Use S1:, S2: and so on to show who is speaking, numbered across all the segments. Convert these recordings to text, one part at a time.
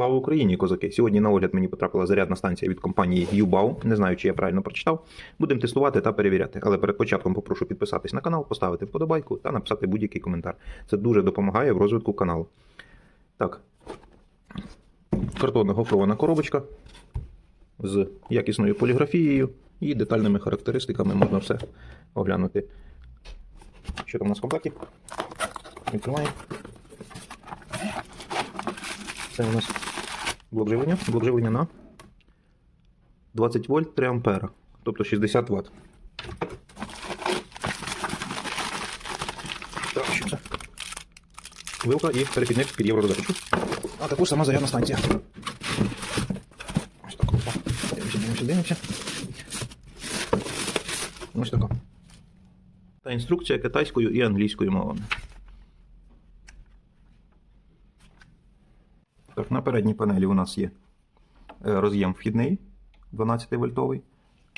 S1: Слава Україні, козаки! Сьогодні на огляд мені потрапила зарядна станція від компанії Юбау. Не знаю, чи я правильно прочитав. Будемо тестувати та перевіряти. Але перед початком попрошу підписатись на канал, поставити вподобайку та написати будь-який коментар. Це дуже допомагає в розвитку каналу. Так. Картонна гофрована коробочка з якісною поліграфією і детальними характеристиками можна все оглянути. Що там у нас в комплекті? Відкриваємо. Це у нас блок живлення. Блок живлення на 20 вольт 3 ампера, тобто 60 Вт. Так, що це? Вилка і перехідник під євророзеточку. А також сама зарядна станція. Ось так. Дивимося, дивимося, дивимося. Ось така. Та інструкція китайською і англійською мовами. На передній панелі у нас є е, роз'єм вхідний 12 вольтовий,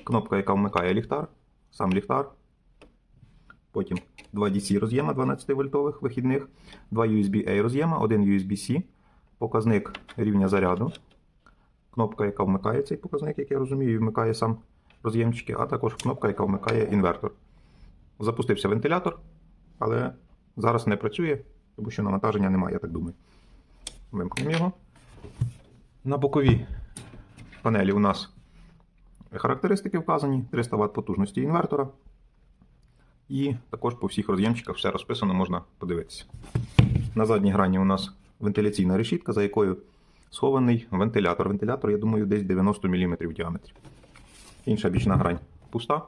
S1: кнопка, яка вмикає ліхтар, сам ліхтар. Потім два DC роз'єма 12 вольтових вихідних, два USB-A роз'єма, один USB-C, показник рівня заряду, кнопка, яка вмикає цей показник, як я розумію, вмикає сам роз'ємчики, а також кнопка, яка вмикає інвертор. Запустився вентилятор, але зараз не працює, тому що навантаження немає, я так думаю. Вимкнемо його. На боковій панелі у нас характеристики вказані, 300 Вт потужності інвертора. І також по всіх роз'ємчиках все розписано, можна подивитися. На задній грані у нас вентиляційна решітка, за якою схований вентилятор. Вентилятор, я думаю, десь 90 мм в діаметрі. Інша бічна грань пуста.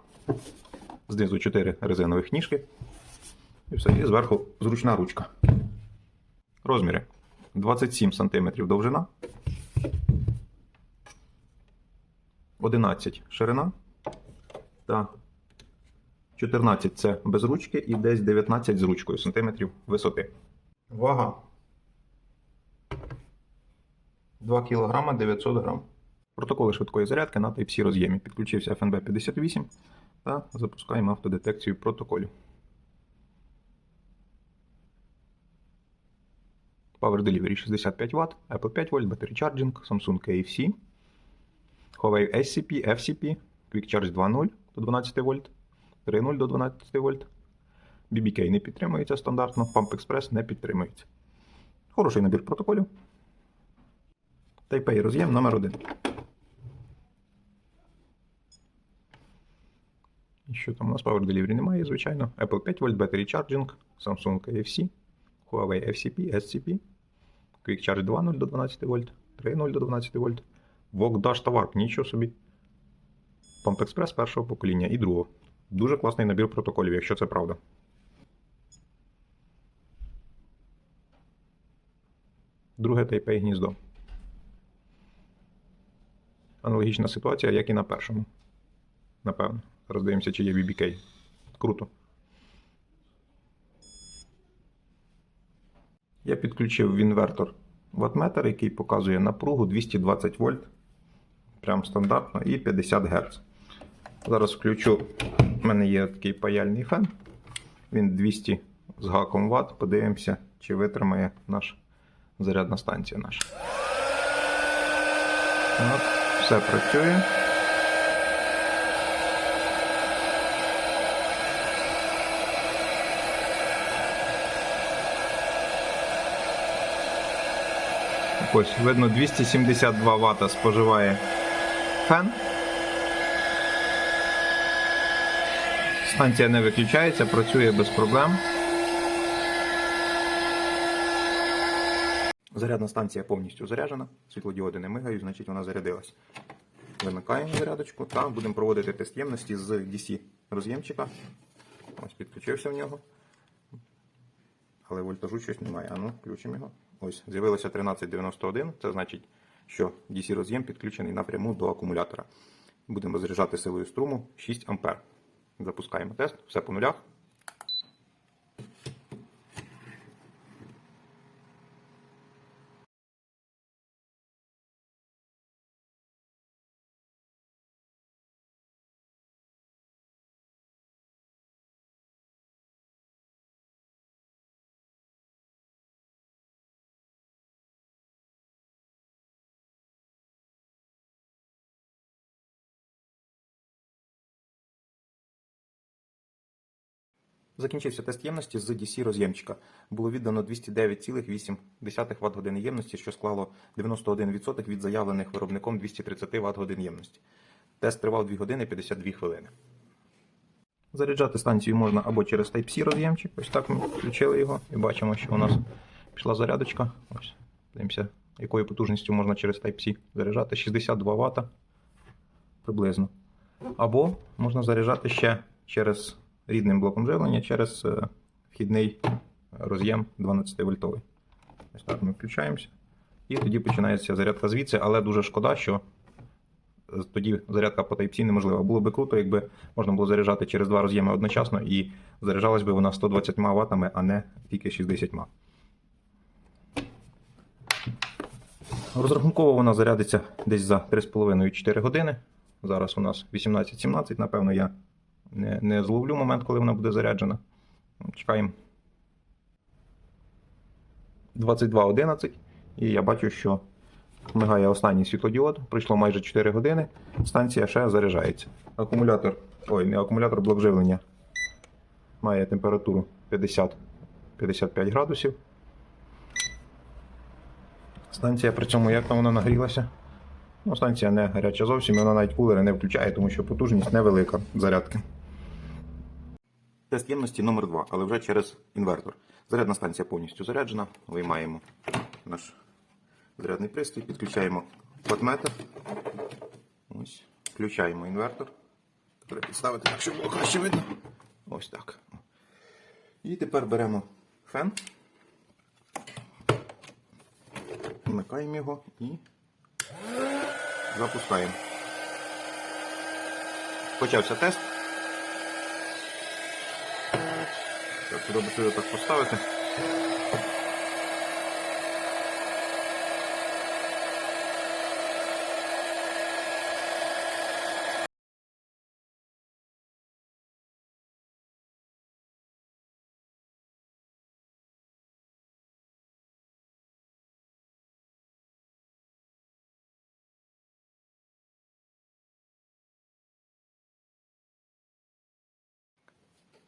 S1: Знизу 4 резинових ніжки. І все, і зверху зручна ручка. Розміри. 27 см довжина, 11 ширина та 14 це без ручки і десь 19 з ручкою сантиметрів висоти. Вага 2 кг 900 г. Протоколи швидкої зарядки на Type-C роз'ємі. Підключився FNB 58 та запускаємо автодетекцію протоколів. Power Delivery 65 Вт, Apple 5 вольт, Battery Charging, Samsung KFC, Huawei SCP, FCP, Quick Charge 2.0 до 12 вольт, 3.0 до 12 вольт. BBK не підтримується стандартно, Pump Express не підтримується. Хороший набір протоколів. Type-A роз'єм номер 1 І що там у нас Power Delivery немає, звичайно. Apple 5 вольт, Battery Charging, Samsung KFC, Huawei FCP, SCP, Quick Charge 2.0 до 12 вольт, 3.0 до 12 вольт, VOG Dash товар, нічого собі. Pump Express першого покоління і другого. Дуже класний набір протоколів, якщо це правда. Друге Type-A гніздо. Аналогічна ситуація, як і на першому. Напевно. Зараз дивимося, чи є BBK. Круто. Я підключив в інвертор ваттметр, який показує напругу 220 вольт. Прям стандартно, і 50 Гц. Зараз включу. У мене є такий паяльний фен. Він 200 з гаком Вт. Подивимося, чи витримає наш зарядна станція наша. От, все працює. Ось, видно, 272 Вт споживає фен. Станція не виключається, працює без проблем. Зарядна станція повністю заряджена, світлодіоди не мигають, значить вона зарядилась. Вимикаємо зарядочку та будемо проводити тест ємності з DC роз'ємчика. Ось підключився в нього. Але вольтажу щось немає. А ну, включимо його. Ось, з'явилося 1391. Це значить, що DC роз'єм підключений напряму до акумулятора. Будемо заряджати силою струму 6 А. Запускаємо тест, все по нулях. Закінчився тест ємності з DC роз'ємчика. Було віддано 209,8 Вт години ємності, що склало 91% від заявлених виробником 230 Вт годин ємності. Тест тривав 2 години 52 хвилини. Заряджати станцію можна або через Type-C роз'ємчик. Ось так ми включили його і бачимо, що у нас пішла зарядочка. Ось, дивимося, якою потужністю можна через Type-C заряджати. 62 Вт приблизно. Або можна заряджати ще через рідним блоком живлення, через е, вхідний роз'єм 12 вольтовий. Ось так ми включаємося. І тоді починається зарядка звідси, але дуже шкода, що е, тоді зарядка по Type-C неможлива. Було би круто, якби можна було заряджати через два роз'єми одночасно і заряджалась би вона 120 Вт, а не тільки 60 Розрахунково вона зарядиться десь за 3,5-4 години. Зараз у нас 18-17, напевно, я не, не зловлю момент, коли вона буде заряджена. Чекаємо. 22.11. І я бачу, що мигає останній світлодіод. Пройшло майже 4 години. Станція ще заряджається. Акумулятор, ой, не акумулятор, блок живлення має температуру 50-55 градусів. Станція при цьому як там вона нагрілася? Ну, станція не гаряча зовсім, і вона навіть кулери не включає, тому що потужність невелика зарядки. Тест ємності номер 2 але вже через інвертор. Зарядна станція повністю заряджена. Виймаємо наш зарядний пристрій, підключаємо ватметр. Ось, включаємо інвертор. Треба підставити так, щоб було краще видно. Ось так. І тепер беремо фен. Вмикаємо його і запускаємо. Почався тест. Треба сюди так поставити.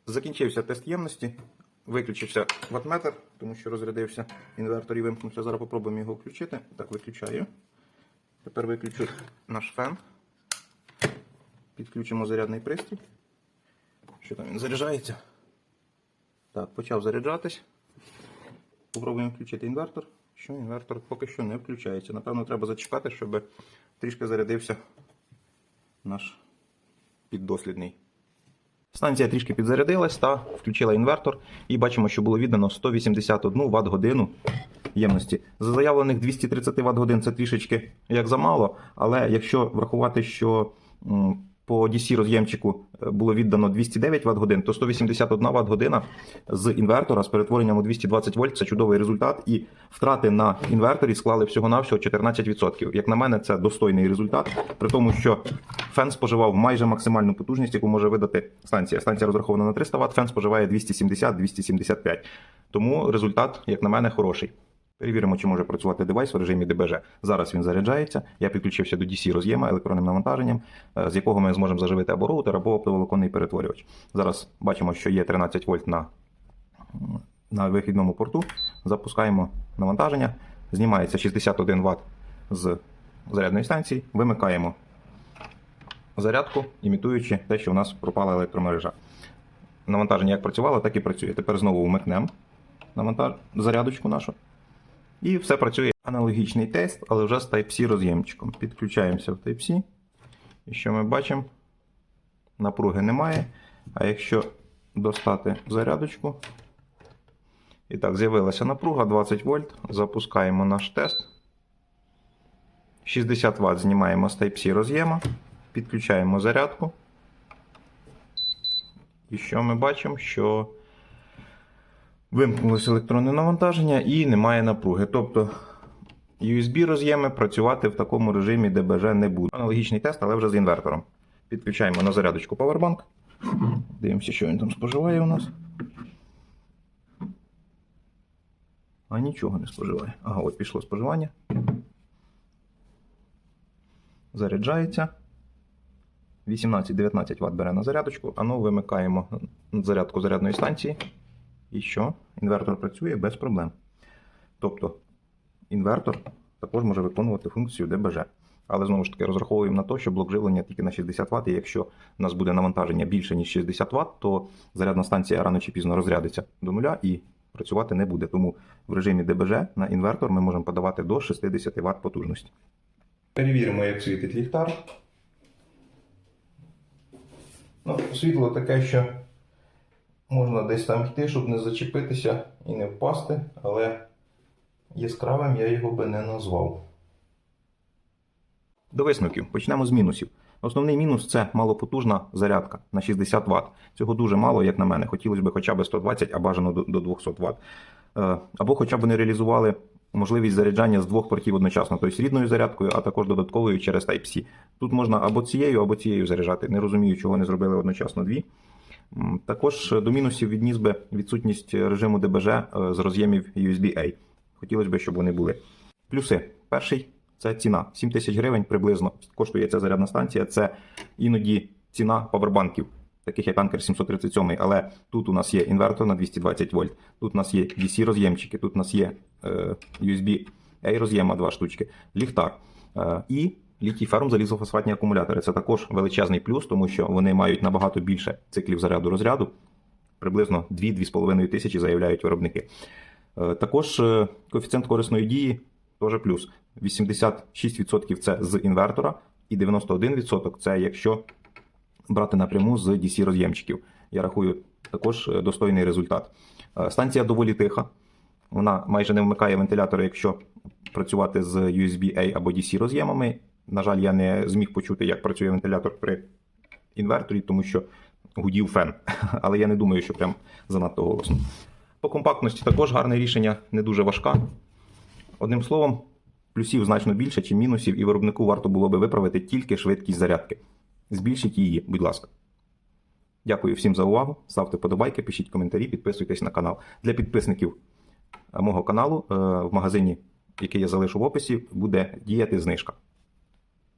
S1: Закінчився тест ємності, виключився ватметр, тому що розрядився інвертор і вимкнувся. Зараз попробуємо його включити. Так, виключаю. Тепер виключу наш фен. Підключимо зарядний пристрій. Що там він заряджається? Так, почав заряджатись. Попробуємо включити інвертор. Що інвертор поки що не включається. Напевно, треба зачекати, щоб трішки зарядився наш піддослідний. Станція трішки підзарядилась та включила інвертор, і бачимо, що було віддано 181 Вт годину ємності. За заявлених 230 Вт годин це трішечки як замало, але якщо врахувати, що по DC роз'ємчику е, було віддано 209 Вт годин, то 181 Вт година з інвертора з перетворенням у 220 вольт це чудовий результат. І втрати на інверторі склали всього-навсього 14%. Як на мене, це достойний результат, при тому, що фен споживав майже максимальну потужність, яку може видати станція. Станція розрахована на 300 Вт, фен споживає 270-275. Тому результат, як на мене, хороший. Перевіримо, чи може працювати девайс в режимі ДБЖ. Зараз він заряджається. Я підключився до DC роз'єма електронним навантаженням, е, з якого ми зможемо заживити або роутер, або оптоволоконний перетворювач. Зараз бачимо, що є 13 вольт на, на вихідному порту. Запускаємо навантаження. Знімається 61 Вт з зарядної станції. Вимикаємо зарядку, імітуючи те, що у нас пропала електромережа. Навантаження як працювало, так і працює. Тепер знову вмикнемо навантаж... зарядочку нашу. І все працює. Аналогічний тест, але вже з Type-C роз'ємчиком. Підключаємося в Type-C. І що ми бачимо? Напруги немає. А якщо достати зарядочку, і так, з'явилася напруга 20 вольт. Запускаємо наш тест. 60 Вт знімаємо з Type-C роз'єма, підключаємо зарядку. І що ми бачимо? Що вимкнулося електронне навантаження і немає напруги. Тобто USB роз'єми працювати в такому режимі ДБЖ не буде. Аналогічний тест, але вже з інвертором. Підключаємо на зарядочку Powerbank. Дивимося, що він там споживає у нас. А нічого не споживає. Ага, от пішло споживання. Заряджається. 18-19 Вт бере на зарядочку, а ну вимикаємо зарядку зарядної станції. І що? Інвертор працює без проблем. Тобто інвертор також може виконувати функцію ДБЖ. Але знову ж таки розраховуємо на те, що блок живлення тільки на 60 Вт, і якщо у нас буде навантаження більше, ніж 60 Вт, то зарядна станція рано чи пізно розрядиться до нуля і працювати не буде. Тому в режимі ДБЖ на інвертор ми можемо подавати до 60 Вт потужності. Перевіримо, як світить ліхтар. Ну, світло таке, що можна десь там йти, щоб не зачепитися і не впасти, але яскравим я його би не назвав. До висновків почнемо з мінусів. Основний мінус це малопотужна зарядка на 60 Вт. Цього дуже мало, як на мене. Хотілося б хоча б 120, а бажано до до 200 Вт. Е, Або хоча б вони реалізували можливість заряджання з двох портів одночасно, тобто рідною зарядкою, а також додатковою через Type-C. Тут можна або цією, або цією заряджати. Не розумію, чого не зробили одночасно дві. Також до мінусів відніс би відсутність режиму ДБЖ е, з роз'ємів USB-A. Хотілося б, щоб вони були. Плюси. Перший це ціна. 7 тисяч гривень приблизно коштує ця зарядна станція. Це іноді ціна павербанків, таких як Anker 737. Але тут у нас є інвертор на 220 вольт, тут у нас є DC роз'ємчики, тут у нас є е, USB A роз'єма, два штучки, ліхтар е, і літій ферум залізофосфатні акумулятори. Це також величезний плюс, тому що вони мають набагато більше циклів заряду розряду. Приблизно 2-2,5 тисячі заявляють виробники. Е, Також е, коефіцієнт корисної дії теж плюс. 86% це з інвертора, і 91% це якщо брати напряму з DC роз'ємчиків. Я рахую також е, достойний результат. Станція доволі тиха. Вона майже не вмикає вентилятори, якщо працювати з USB-A або DC роз'ємами. На жаль, я не зміг почути, як працює вентилятор при інверторі, тому що гудів фен. Але я не думаю, що прям занадто голосно. По компактності також гарне рішення, не дуже важка. Одним словом, плюсів значно більше, чим мінусів, і виробнику варто було би виправити тільки швидкість зарядки. Збільшіть її, будь ласка. Дякую всім за увагу. Ставте подобайки, пишіть коментарі, підписуйтесь на канал. Для підписників е, мого каналу е, в магазині, який я залишу в описі, буде діяти знижка.